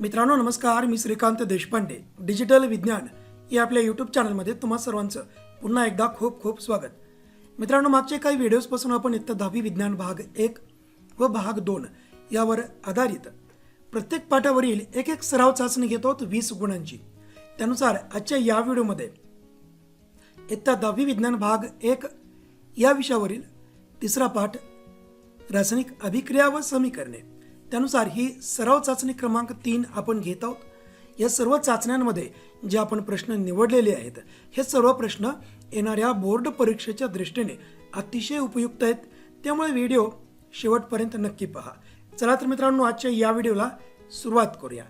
मित्रांनो नमस्कार. मी श्रीकांत देशपांडे. डिजिटल विज्ञान या आपल्या यूट्यूब चॅनलमध्ये तुम्हा सर्वांचं पुन्हा एकदा खूप खूप स्वागत. मित्रांनो मागचे काही व्हिडिओजपासून आपण इथं दहावी विज्ञान भाग एक व भाग दोन यावर आधारित प्रत्येक पाठावरील एक एक सराव चाचणी घेतो वीस गुणांची. त्यानुसार आजच्या या व्हिडिओमध्ये इयत्ता दहावी विज्ञान भाग एक या विषयावरील तिसरा पाठ रासायनिक अभिक्रिया व समीकरणे. त्यानुसार ही सराव चाचणी क्रमांक तीन आपण घेत आहोत. या सर्व चाचण्यांमध्ये जे आपण प्रश्न निवडलेले आहेत हे सर्व प्रश्न येणाऱ्या बोर्ड परीक्षेच्या दृष्टीने अतिशय उपयुक्त आहेत. त्यामुळे व्हिडिओ शेवटपर्यंत नक्की पहा. चला तर मित्रांनो आजच्या या व्हिडिओला सुरुवात करूया.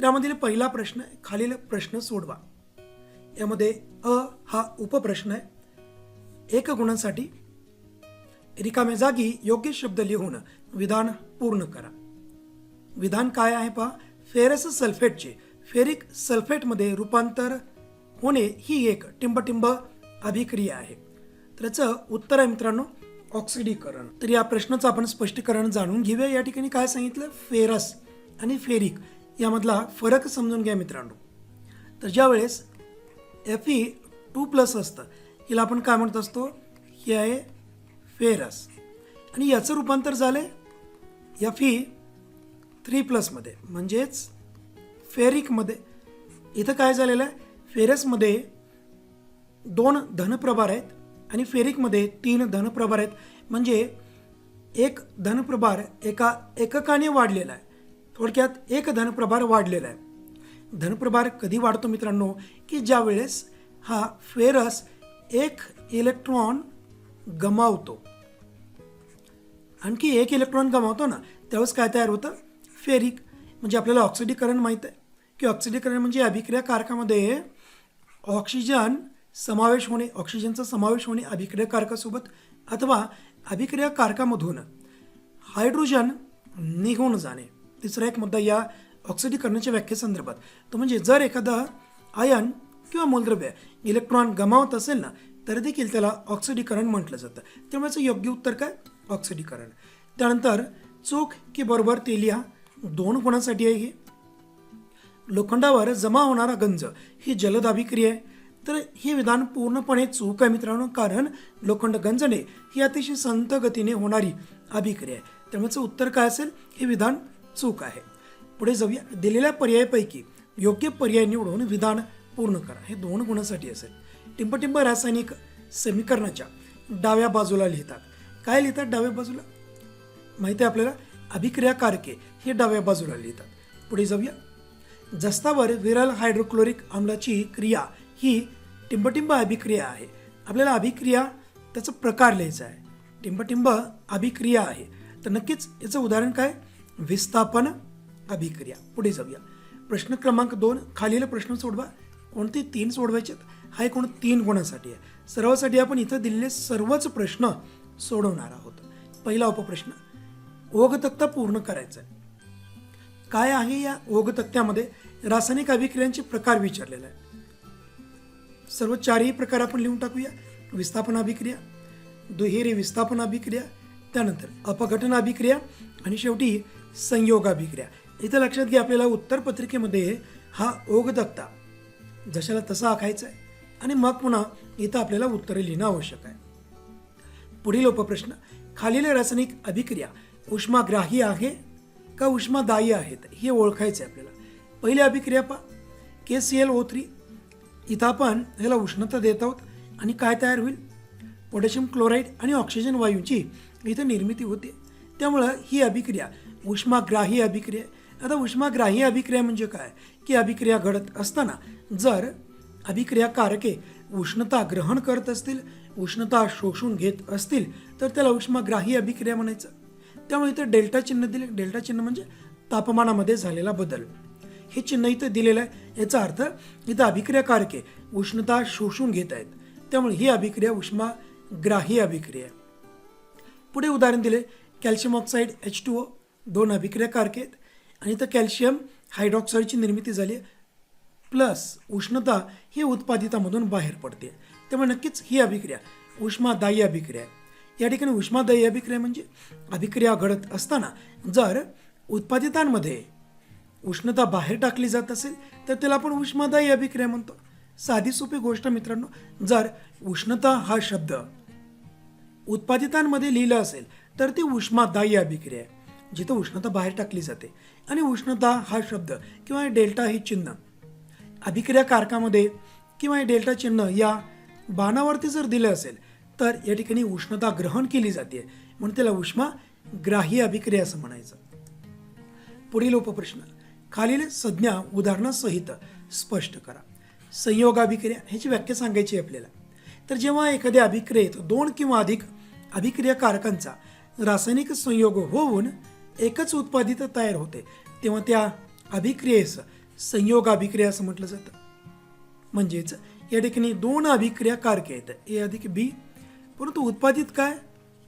त्यामधील पहिला प्रश्न खालील प्रश्न सोडवा. यामध्ये अ हा उपप्रश्न आहे. एक गुणांसाठी रिकाम्या जागी योग्य शब्द लिहून विधान पूर्ण करा. विधान काय आहे पहा? फेरस सल्फेटचे फेरिक सल्फेटमध्ये रूपांतर होणे ही एक टिंबटिंब अभिक्रिया आहे. तर याचं उत्तर आहे मित्रांनो ऑक्सिडीकरण. तर या प्रश्नाचं आपण स्पष्टीकरण जाणून घेऊया. या ठिकाणी काय सांगितलं? फेरस आणि फेरिक यामधला फरक समजून घ्या मित्रांनो. तर ज्यावेळेस एफ ई टू प्लस असतं हिला आपण काय म्हणत असतो? हे आहे फेरस. आणि याचं रूपांतर झालं आहे एफ ई थ्री प्लसमध्ये म्हणजेच फेरिकमध्ये इथं काय झालेलं आहे? फेरसमध्ये दोन धनप्रभार आहेत आणि फेरिकमध्ये तीन धनप्रभार आहेत. म्हणजे एक धनप्रभार एका एककाने वाढलेला आहे. थोडक्यात एक धनप्रभार वाढलेला आहे. धनप्रभार कधी वाढतो मित्रांनो? की ज्या वेळेस हा फेरस एक इलेक्ट्रॉन गमावतो. आणखी एक इलेक्ट्रॉन गमावतो ना त्यावेळेस काय तयार होतं? फेरिक म्हणजे आपल्याला ऑक्सिडीकरण माहीत आहे. की ऑक्सिडीकरण म्हणजे अभिक्रिया कारकामध्ये ऑक्सिजन समावेश होणे ऑक्सिजनचा समावेश होणे अभिक्रिया कारकासोबत अथवा अभिक्रिया कारकामधून हायड्रोजन निघून जाणे. तिसरा एक मुद्दा या ऑक्सिडीकरणाच्या व्याख्येसंदर्भात तर म्हणजे जर एखादा आयन किंवा मूलद्रव्य इलेक्ट्रॉन गमावत असेल ना तर देखील त्याला ऑक्सिडीकरण म्हटलं जातं. त्यामुळेचं योग्य उत्तर काय? ऑक्सिडीकरण त्यानंतर चूक की बरोबर तेलिया दोन कोणासाठी आहे ही. लोखंडावर जमा होणारा गंज ही जलद अभिक्रिया आहे. तर हे विधान पूर्णपणे चूक आहे मित्रांनो कारण लोखंड गंजणे ही अतिशय संत गतीने होणारी अभिक्रिया आहे. त्यामुळेचं उत्तर काय असेल? हे विधान चूक आहे. पुढे जाऊया. दिलेल्या पर्यायापैकी योग्य पर्याय निवडून विधान पूर्ण करा. हे दोन गुणासाठी असेल. टिंबटिंब रासायनिक समीकरणाच्या डाव्या बाजूला लिहितात. काय लिहितात डाव्या बाजूला? माहिती आहे आपल्याला? अभिक्रिया कारके हे डाव्या बाजूला लिहितात. पुढे जाऊया. जस्तावर विरल हायड्रोक्लोरिक आम्लाची क्रिया ही टिंबटिंब अभिक्रिया आहे. आपल्याला अभिक्रिया त्याचा प्रकार लिहायचा आहे. टिंबटिंब अभिक्रिया आहे. तर नक्कीच याचं उदाहरण काय? विस्थापन अभिक्रिया. पुढे जाऊया. प्रश्न क्रमांक दोन खालील प्रश्न सोडवा. कोणते तीन सोडवायचे आहेत हा एकूण तीन गुणांसाठी आहे. सर्वासाठी आपण इथं दिलेले सर्वच प्रश्न सोडवणार आहोत. पहिला उपप्रश्न ओघतक्ता पूर्ण करायचा आहे काय आहे या ओघ तक्त्यामध्ये रासायनिक अभिक्रियांचे प्रकार विचारलेला आहे सर्व चारही प्रकार आपण लिहून टाकूया. विस्थापन अभिक्रिया दुहेरी विस्थापन अभिक्रिया त्यानंतर अपघटन अभिक्रिया आणि शेवटी संयोग अभिक्रिया. इथं लक्षात घ्या आपल्याला उत्तर पत्रिकेमध्ये हा ओघतक्ता जशाला तसा आखायचा आहे आणि मग पुन्हा इथं आपल्याला उत्तरे लिहिणं आवश्यक आहे. पुढील उपप्रश्न खालील रासायनिक अभिक्रिया उष्माग्राही आहे का उष्मादायी आहेत हे ओळखायचं आहे आपल्याला. पहिली अभिक्रिया पहा. K C L O three इथं आपण ह्याला उष्णता देत आहोत आणि काय तयार होईल? पोटॅशियम क्लोराईड आणि ऑक्सिजन वायूंची इथं निर्मिती होते. त्यामुळं ही अभिक्रिया उष्माग्राही अभिक्रिया. आता उष्माग्राही अभिक्रिया म्हणजे काय? की अभिक्रिया घडत असताना जर अभिक्रिया कारके उष्णता ग्रहण करत असतील उष्णता शोषून घेत असतील तर त्याला उष्माग्राही अभिक्रिया म्हणायचं. त्यामुळे इथं डेल्टा चिन्ह दिले डेल्टा चिन्ह म्हणजे तापमानामध्ये झालेला बदल. हे चिन्ह इथं दिलेलं आहे याचा अर्थ इथं अभिक्रियाकारके उष्णता शोषून घेत आहेत. त्यामुळे ही अभिक्रिया उष्माग्राही अभिक्रिया पुढे उदाहरण दिले calcium oxide H two O दोन अभिक्रियाकारके आहेत. आणि इथं कॅल्शियम हायड्रॉक्साईडची निर्मिती झाली आहे प्लस उष्णता ही उत्पादितामधून बाहेर पडते. त्यामुळे नक्कीच ही अभिक्रिया उष्मादायी अभिक्रिया आहे. या ठिकाणी उष्मादायी अभिक्रिया म्हणजे अभिक्रिया घडत असताना जर उत्पादितांमध्ये उष्णता बाहेर टाकली जात असेल तर त्याला आपण उष्मादायी अभिक्रिया म्हणतो. साधी सोपी गोष्ट मित्रांनो जर उष्णता हा शब्द उत्पादितांमध्ये लिहिलं असेल तर ती उष्मादायी अभिक्रिया आहे जिथं उष्णता बाहेर टाकली जाते. आणि उष्णता हा शब्द किंवा डेल्टा हे चिन्ह अभिक्रिया कारकामध्ये किंवा डेल्टा चिन्ह या बाणावरती जर दिलं असेल तर या ठिकाणी उष्णता ग्रहण केली जाते. म्हणून त्याला उष्मा ग्राह्य अभिक्रिया असं म्हणायचं. पुढील उपप्रश्न. खालील संज्ञा उदाहरणासहित स्पष्ट करा. संयोग अभिक्रिया ह्याची व्याख्या सांगायची आहे आपल्याला. तर जेव्हा एखाद्या अभिक्रियेत दोन किंवा अधिक अभिक्रिया कारकांचा रासायनिक संयोग होऊन एकच उत्पादित तयार होते तेव्हा त्या अभिक्रियेस संयोग अभिक्रिया असं म्हटलं जातं. म्हणजेच या ठिकाणी दोन अभिक्रिया कारके आहेत ए अधिक बी परंतु उत्पादित काय?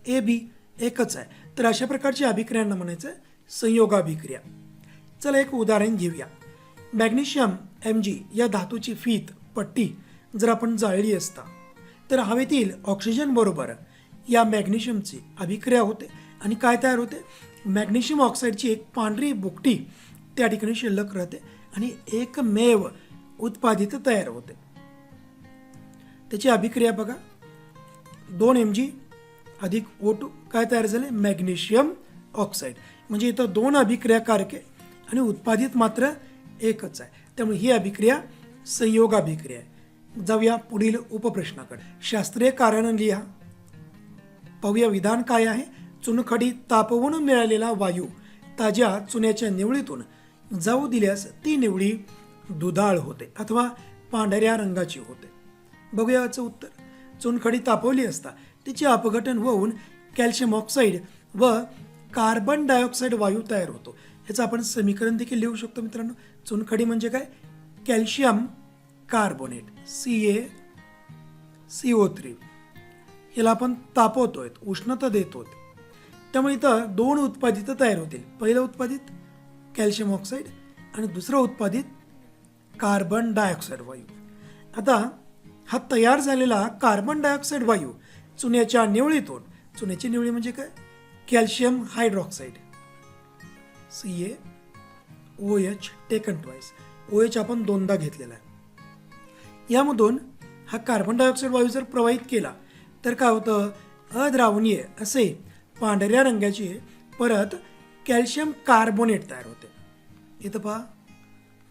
ए बी एकच आहे. तर अशा प्रकारच्या अभिक्रियांना म्हणायचं संयोगाभिक्रिया. चला एक उदाहरण घेऊया. मॅग्नेशियम एम जी या धातूची फीत पट्टी जर आपण जाळली असता तर हवेतील ऑक्सिजन बरोबर या मॅग्नेशियमची अभिक्रिया होते. आणि काय तयार होते? मॅग्नेशियम ऑक्साईडची एक पांढरी बुकटी त्या ठिकाणी शिल्लक राहते आणि एकमेव उत्पादित तयार होते. त्याची अभिक्रिया बघा. दोन एम जी अधिक ओ टू काय तयार झाले? Magnesium oxide. म्हणजे इथं दोन अभिक्रिया कारके आणि उत्पादित मात्र एकच आहे. त्यामुळे ही अभिक्रिया संयोग अभिक्रिया आहे. जाऊया पुढील उपप्रश्नाकडे. शास्त्रीय कारण लिहा. पाहूया विधान काय आहे. चुनखडी तापवून मिळालेला वायू ताज्या चुन्याच्या निवळीतून जाऊ दिल्यास ती निवळी दुधाळ होते अथवा पांढऱ्या रंगाची होते. बघूया याचं उत्तर. चुनखडी तापवली असता. तिचे अपघटन होऊन कॅल्शियम ऑक्साईड व कार्बन डायऑक्साईड वायू तयार होतो. ह्याचं आपण समीकरण देखील लिहू शकतो मित्रांनो. चुनखडी म्हणजे काय? Calcium carbonate C A C O three याला आपण तापवतोय उष्णता देतो त्यामुळे इथं दोन उत्पादित तयार होतील. पहिलं उत्पादित कॅल्शियम ऑक्साईड आणि दुसरं उत्पादित कार्बन डायऑक्साईड वायू. आता हा तयार झालेला कार्बन डायऑक्साईड वायू चुन्याच्या निवळीतून चुन्याची निवळी म्हणजे काय? Calcium hydroxide. C A O H taken twice O H आपण दोनदा घेतलेला आहे. यामधून हा कार्बन डायऑक्साईड वायू जर प्रवाहित केला तर काय होतं? अद्रावणीय असे पांढऱ्या रंगाची परत कॅल्शियम कार्बोनेट तयार होते. इथं पहा.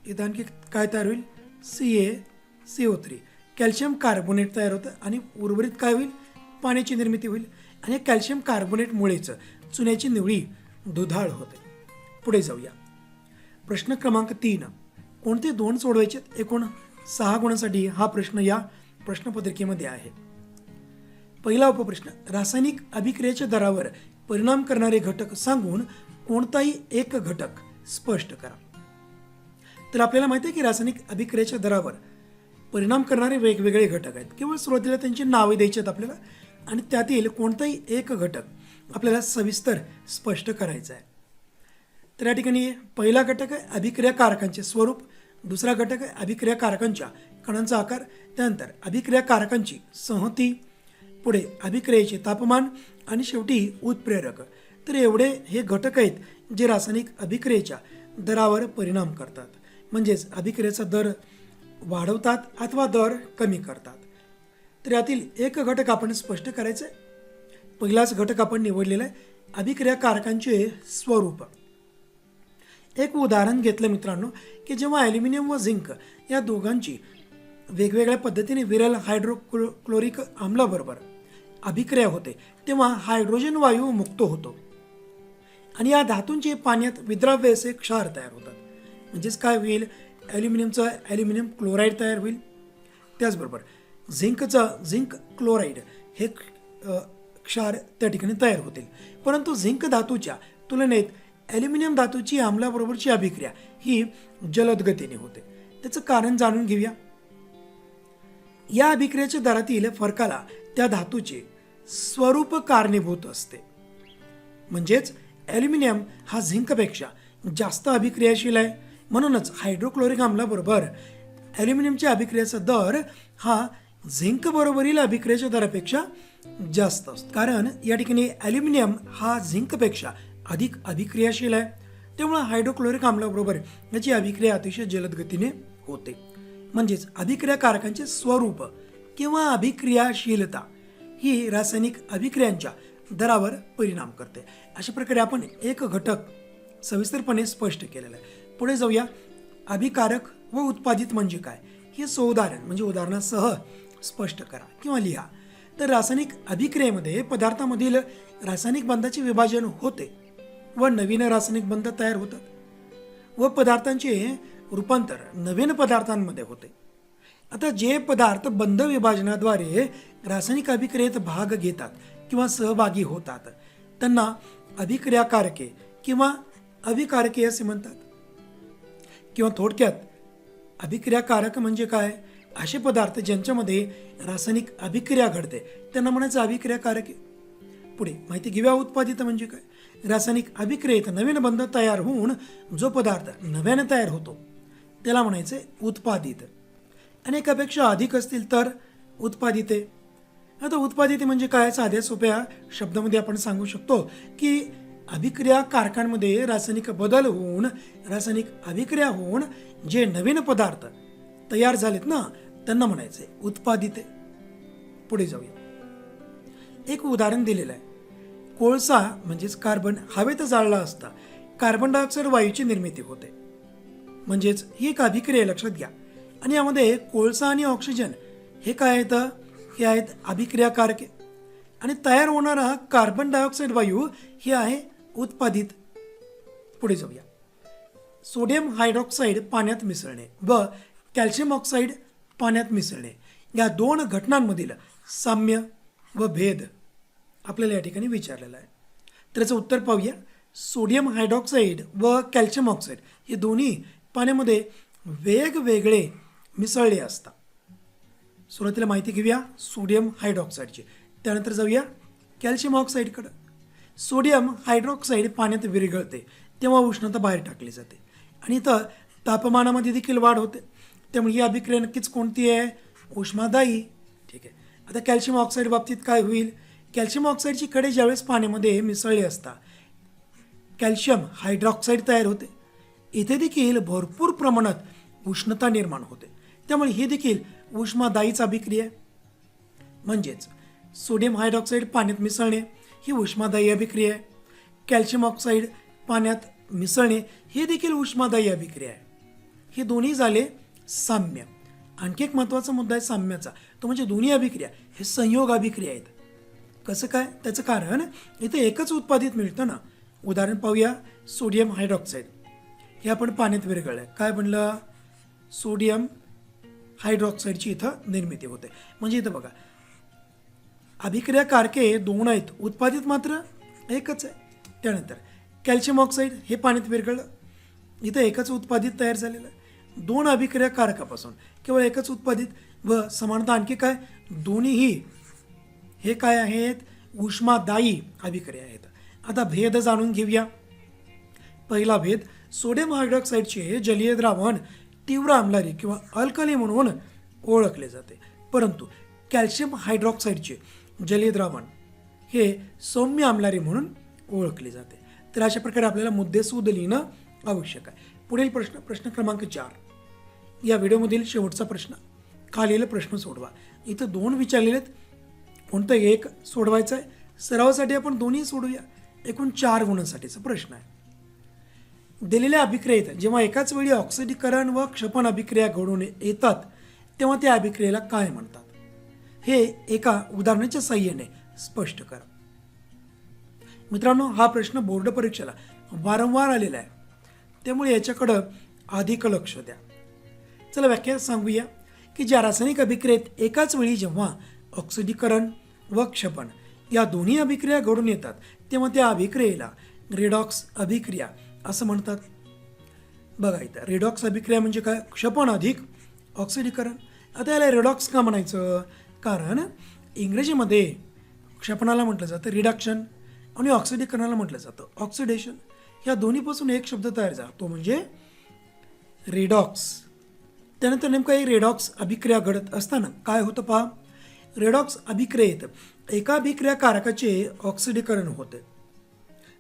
इथं आणखी काय तयार होईल? C A C O three calcium carbonate तयार होतं आणि उर्वरित काय होईल? पाण्याची निर्मिती होईल. आणि कॅल्शियम कार्बोनेटमुळेच चुन्याची निवळी दुधाळ होते. पुढे जाऊया. प्रश्न क्रमांक तीन. कोणते दोन सोडवायचे? एकूण सहा गुणांसाठी हा प्रश्न या प्रश्नपत्रिकेमध्ये आहे. पहिला उपप्रश्न. रासायनिक अभिक्रियेच्या दरावर परिणाम करणारे घटक सांगून कोणताही एक घटक स्पष्ट करा. तर आपल्याला माहिती आहे की रासायनिक अभिक्रियेच्या दरावर परिणाम करणारे वेगवेगळे घटक आहेत. केवळ सुरुवातीला त्यांची नावे द्यायची आहेत आपल्याला आणि त्यातील कोणताही एक घटक आपल्याला सविस्तर स्पष्ट करायचा आहे. तर या ठिकाणी पहिला घटक आहे अभिक्रिया कारकांचे स्वरूप. दुसरा घटक आहे अभिक्रिया कारकांच्या कणांचा आकार. त्यानंतर अभिक्रिया कारकांची संहती. पुढे अभिक्रियेचे तापमान आणि शेवटी उत्प्रेरक. तर एवढे हे घटक आहेत जे रासायनिक अभिक्रियेच्या दरावर परिणाम करतात. म्हणजेच अभिक्रियेचा दर वाढवतात अथवा दर कमी करतात. तर यातील एक घटक आपण स्पष्ट करायचं आहे. पहिलाच घटक आपण निवडलेला आहे. अभिक्रिया कारकांचे स्वरूप. एक उदाहरण घेतलं मित्रांनो की जेव्हा ॲल्युमिनियम व झिंक या दोघांची वेगवेगळ्या पद्धतीने विरल हायड्रोक्लो क्लोरिक आम्लाबरोबर अभिक्रिया होते तेव्हा हायड्रोजन वायू मुक्त होतो. आणि या धातूंचे पाण्यात विद्राव्य असे क्षार तयार होतात. म्हणजेच काय होईल? ॲल्युमिनियमचं ॲल्युमिनियम क्लोराईड तयार होईल. त्याचबरोबर झिंकचं झिंक क्लोराईड हे क्षार त्या ठिकाणी तयार होतील. परंतु झिंक धातूच्या तुलनेत ॲल्युमिनियम धातूची आम्लाबरोबरची अभिक्रिया ही जलद गतीने होते. त्याचं कारण जाणून घेऊया. या अभिक्रियाच्या दरातील फरकाला त्या धातूचे स्वरूप कारणीभूत असते. म्हणजेच ॲल्युमिनियम हा झिंकपेक्षा जास्त अभिक्रियाशील आहे. म्हणूनच हायड्रोक्लोरिक आम्लाबरोबर ॲल्युमिनियमच्या अभिक्रियाचा दर हा झिंक बरोबरील दरापेक्षा जास्त असतो. कारण या ठिकाणी ॲल्युमिनियम हा झिंकपेक्षा अधिक अभिक्रियाशील आहे. त्यामुळे हायड्रोक्लोरिक आम्लाबरोबर याची अभिक्रिया अतिशय जलद गतीने होते. म्हणजेच अभिक्रिया कारकांचे स्वरूप किंवा अभिक्रियाशीलता ही रासायनिक अभिक्रियांच्या दरावर परिणाम करते. अशा प्रकारे आपण एक घटक सविस्तरपणे स्पष्ट केलेला आहे. पुढे जाऊया. अभिकारक व उत्पादित म्हणजे काय? हे सोदाहरण म्हणजे उदाहरणासह स्पष्ट करा किंवा लिहा. तर रासायनिक अभिक्रियेमध्ये पदार्थामधील रासायनिक बंधाचे विभाजन होते व नवीन रासायनिक बंध तयार होतात व पदार्थांचे रूपांतर नवीन पदार्थांमध्ये होते. आता जे पदार्थ बंध विभाजनाद्वारे रासायनिक अभिक्रियेत भाग घेतात किंवा सहभागी होतात त्यांना अभिक्रियाकारके किंवा अभिकारके असे म्हणतात. किंवा थोडक्यात अभिक्रियाकारक म्हणजे काय? असे पदार्थ ज्यांच्यामध्ये रासायनिक अभिक्रिया घडते. त्यांना म्हणायचं अभिक्रियाकारक. आहे पुढे माहिती घेऊया उत्पादित म्हणजे काय? रासायनिक अभिक्रियेत नवीन बंध तयार होऊन जो पदार्थ नव्याने तयार होतो त्याला म्हणायचे उत्पादित. आणि एकापेक्षा अधिक असतील तर उत्पादिते. आता उत्पादिते म्हणजे काय? साध्या सोप्या शब्दामध्ये आपण सांगू शकतो की अभिक्रिया कारखान्यामध्ये रासायनिक बदल होऊन रासायनिक अभिक्रिया होऊन जे नवीन पदार्थ तयार झालेत ना त्यांना म्हणायचे उत्पादित. पुढे जाऊया. एक उदाहरण दिलेलं आहे. कोळसा म्हणजेच कार्बन हवेत जाळला असता कार्बन डायऑक्साईड वायूची निर्मिती होते. म्हणजेच ही एक अभिक्रिया लक्षात घ्या. आणि यामध्ये कोळसा आणि ऑक्सिजन हे काय आहेत? हे आहेत अभिक्रियाकारके आणि तयार होणारा कार्बन डायऑक्साईड वायू हे आहे उत्पादित. पुढे जाऊया. सोडियम हायड्रॉक्साईड पाण्यात मिसळणे व कॅल्शियम ऑक्साईड पाण्यात मिसळणे या दोन घटनांमधील साम्य व भेद आपल्याला या ठिकाणी विचारलेला आहे. तर याचं उत्तर पाहूया. सोडियम हायड्रॉक्साईड व कॅल्शियम ऑक्साईड हे दोन्ही पाण्यामध्ये वेगवेगळे मिसळले असतात. सुरुवातीला माहिती घेऊया सोडियम हायड्रॉक्साईडची. त्यानंतर जाऊया कॅल्शियम ऑक्साईडकडं. सोडियम हायड्रॉक्साईड पाण्यात विरघळते तेव्हा उष्णता बाहेर टाकली जाते. आणि इथं तापमानामध्ये देखील वाढ होते. त्यामुळे ही अभिक्रिया नक्कीच कोणती आहे? उष्मादायी. ठीक आहे. आता कॅल्शियम ऑक्साईड बाबतीत काय होईल? कॅल्शियम ऑक्साईडची कडे ज्यावेळेस पाण्यामध्ये मिसळले असता कॅल्शियम हायड्रॉक्साईड तयार होते. इथे देखील भरपूर प्रमाणात उष्णता निर्माण होते. त्यामुळे ही देखील उष्मादायीच अभिक्रिया आहे. म्हणजेच सोडियम हायड्रॉक्साईड पाण्यात मिसळणे ही उष्मादायी अभिक्रिया आहे. कॅल्शियम ऑक्साईड पाण्यात मिसळणे ही देखील उष्मादायी अभिक्रिया आहे. हे दोन्ही झाले साम्य. आणखी एक महत्त्वाचा मुद्दा आहे साम्याचा. तो म्हणजे दोन्ही अभिक्रिया हे संयोग अभिक्रिया आहेत. कसं काय? त्याचं कारण इथे एकच उत्पादित मिळतं ना. उदाहरण पाहूया सोडियम हायड्रॉक्साईड. हे आपण पाण्यात विरघळलं. आहे काय बनलं? सोडियम हायड्रॉक्साईडची इथं निर्मिती होते. म्हणजे इथं बघा अभिक्रिया कारके दोन आहेत. उत्पादित मात्र एकच आहे. त्यानंतर कॅल्शियम ऑक्साईड हे पाण्यात विरघळलं. इथं एकच उत्पादित तयार झालेलं आहे. दोन अभिक्रिया कारकापासून केवळ एकच उत्पादित व समानता आणखी काय? दोन्हीही हे काय आहेत? उष्मादायी अभिक्रिया आहेत. आता भेद जाणून घेऊया. पहिला भेद सोडियम हायड्रॉक्साईडचे जलीय द्रावण तीव्र आमलारी किंवा अल्कली म्हणून ओळखले जाते. परंतु कॅल्शियम हायड्रॉक्साईडचे जलित द्रावण हे सौम्य आमलारी म्हणून ओळखले जाते. तर अशा प्रकारे आपल्याला मुद्देसूद लिहिणं आवश्यक आहे. पुढील प्रश्न प्रश्न क्रमांक चार. या व्हिडिओमधील शेवटचा प्रश्न. खालील प्रश्न सोडवा. इथं दोन विचारलेले आहेत. कोणतं एक सोडवायचं आहे? सरावासाठी आपण दोन्ही सोडूया. एकूण चार गुणांसाठीचा प्रश्न आहे. दिलेल्या अभिक्रियेत जेव्हा एकाच वेळी ऑक्सिडीकरण व क्षपण अभिक्रिया घडून येतात तेव्हा त्या अभिक्रियेला काय म्हणतात? हे एका उदाहरणाच्या साह्याने स्पष्ट करा. मित्रांनो हा प्रश्न बोर्ड परीक्षेला वारंवार आलेला आहे. त्यामुळे याच्याकडं अधिक लक्ष द्या. चला व्याख्या सांगूया की ज्या रासायनिक अभिक्रियेत एकाच वेळी जेव्हा ऑक्सिडीकरण व क्षपण या दोन्ही अभिक्रिया घडून येतात तेव्हा त्या अभिक्रियेला रेडॉक्स अभिक्रिया असं म्हणतात. बघा इथं रेडॉक्स अभिक्रिया म्हणजे काय? क्षपण अधिक ऑक्सिडीकरण. आता याला रेडॉक्स का म्हणायचं? कारण इंग्रजीमध्ये क्षपणाला म्हटलं जातं रिडक्शन आणि ऑक्सिडीकरणाला म्हटलं जातं. ऑक्सिडेशन ह्या दोन्हीपासून एक शब्द तयार झाला तो म्हणजे रेडॉक्स त्यानंतर नेमका ही रेडॉक्स अभिक्रिया घडत असताना काय होतं पहा? रेडॉक्स अभिक्रियेत एका अभिक्रिया कारकाचे ऑक्सिडीकरण होते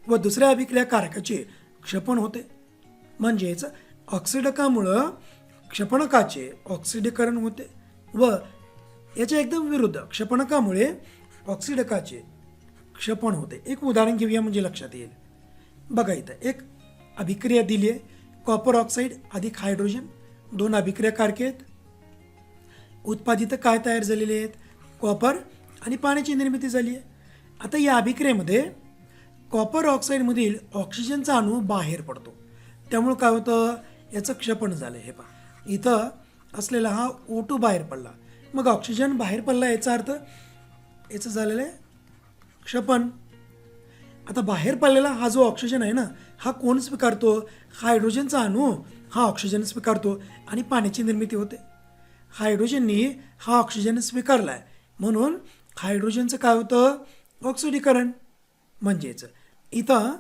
व दुसऱ्या अभिक्रिया कारकाचे क्षपण होते. म्हणजेच ऑक्सिडकामुळं क्षपणकाचे ऑक्सिडीकरण होते व याच्या एकदम विरुद्ध क्षपणकामुळे ऑक्सिडकाचे क्षपण होते. एक उदाहरण घेऊया म्हणजे लक्षात येईल. बघा इथं एक अभिक्रिया दिली आहे कॉपर ऑक्साईड अधिक हायड्रोजन दोन अभिक्रिया कारके आहेत उत्पादित काय तयार झालेले आहेत? कॉपर आणि पाण्याची निर्मिती झाली आहे. आता या अभिक्रियेमध्ये कॉपर ऑक्साईडमधील ऑक्सिजनचा अणू बाहेर पडतो. त्यामुळं काय होतं? याचं क्षपण झालं हे पहा. इथं असलेला हा ओ टू बाहेर पडला. मग ऑक्सिजन बाहेर पडला याचा अर्थ याचं झालेलं आहे क्षपण. आता बाहेर पडलेला हा जो ऑक्सिजन आहे ना हा कोण स्वीकारतो? हायड्रोजनचा अणू हा ऑक्सिजन स्वीकारतो आणि पाण्याची निर्मिती होते. हायड्रोजननी हा ऑक्सिजन स्वीकारला आहे म्हणून हायड्रोजनचं काय होतं? ऑक्सिडीकरण म्हणजेच इथं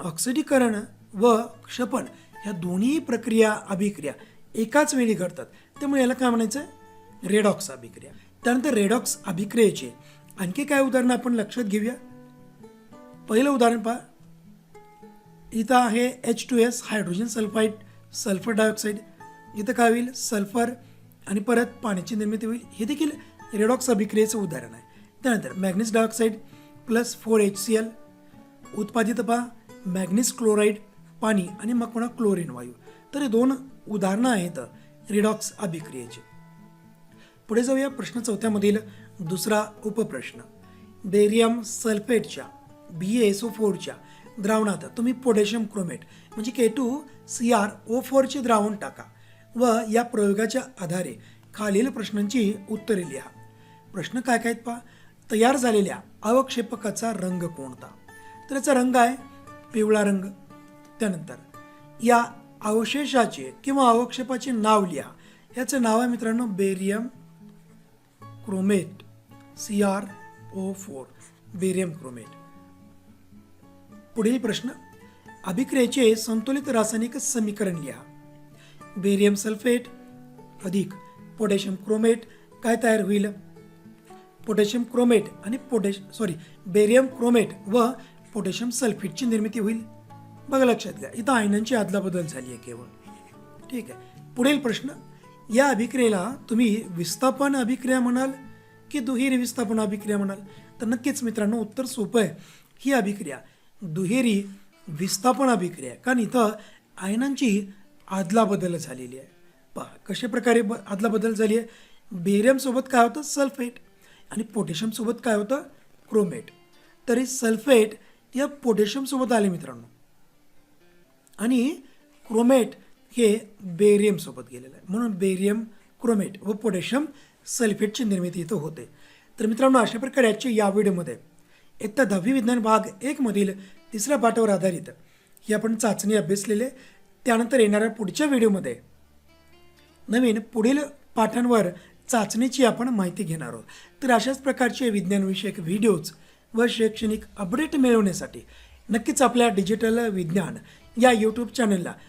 ऑक्सिडीकरण व क्षपण ह्या दोन्ही प्रक्रिया अभिक्रिया एकाच वेळी घडतात. त्यामुळे याला काय म्हणायचं? रेडॉक्स अभिक्रिया. त्यानंतर रेडॉक्स अभिक्रियेचे आणखी काय उदाहरणं आपण लक्षात घेऊया? पहिलं उदाहरण पहा. इथं आहे H two S hydrogen sulphide sulphur dioxide इथं काय होईल? सल्फर आणि परत पाण्याची निर्मिती होईल. हे देखील रेडॉक्स अभिक्रियेचं उदाहरण आहे. त्यानंतर manganese dioxide plus four H C L उत्पादित पहा. मॅग्नीस क्लोराईड पाणी आणि मग पुन्हा क्लोरीन वायू. तर हे दोन उदाहरणं आहेत रिडॉक्स अभिक्रियेची. पुढे जाऊया प्रश्न चौथ्यामधील दुसरा उपप्रश्न. बेरियम सल्फेटच्या बी एस ओ फोरच्या द्रावणात तुम्ही पोटॅशियम क्रोमेट म्हणजे K two C R O फोरचे द्रावण टाका व या प्रयोगाच्या आधारे खालील प्रश्नांची उत्तरे लिहा. प्रश्न काय काय आहेत पहा? तयार झालेल्या अवक्षेपकाचा रंग कोणता? तर याचा रंग आहे पिवळा रंग. त्यानंतर या अवशेषाचे किंवा अवक्षेपाचे नाव लिहा. याचं नाव आहे मित्रांनो barium chromate C R O four barium chromate पुढील प्रश्न अभिक्रियेचे संतुलित रासायनिक समीकरण लिहा. बेरियम सल्फेट अधिक पोटॅशियम क्रोमेट काय तयार होईल? पोटॅशियम क्रोमेट आणि पोटॅश सॉरी बेरियम क्रोमेट व पोटॅशियम सल्फेटची निर्मिती होईल. बघा लक्षात घ्या इथं आयनांची अदलाबदल झाली आहे केवळ. ठीक आहे. पुढील प्रश्न या अभिक्रियेला तुम्ही विस्थापन अभिक्रिया म्हणाल की दुहेरी विस्थापन अभिक्रिया म्हणाल? तर नक्कीच मित्रांनो उत्तर सोपं आहे. ही अभिक्रिया दुहेरी विस्थापन अभिक्रिया कारण इथं आयनांची अदलाबदल झालेली आहे. पहा कशा प्रकारे ब अदलाबदल झाली आहे? बेरियमसोबत काय होतं? सल्फेट. आणि पोटॅशियमसोबत काय होतं? क्रोमेट. तरी सल्फेट या पोटॅशियमसोबत आले मित्रांनो. आणि क्रोमेट हे बेरियमसोबत गेलेलं आहे. म्हणून बेरियम क्रोमेट व पोटॅशियम सल्फेटची निर्मिती इथं होते. तर मित्रांनो अशा प्रकारे आजच्या या व्हिडिओमध्ये इयत्ता दहावी विज्ञान भाग एकमधील तिसऱ्या पाठावर आधारित ही आपण चाचणी अभ्यासलेले. त्यानंतर येणाऱ्या पुढच्या व्हिडिओमध्ये नवीन पुढील पाठांवर चाचणीची आपण माहिती घेणार आहोत. तर अशाच प्रकारचे विज्ञानविषयक व्हिडिओज व शैक्षणिक अपडेट मिळवण्यासाठी नक्कीच आपल्या डिजिटल विज्ञान या यूट्यूब चॅनलला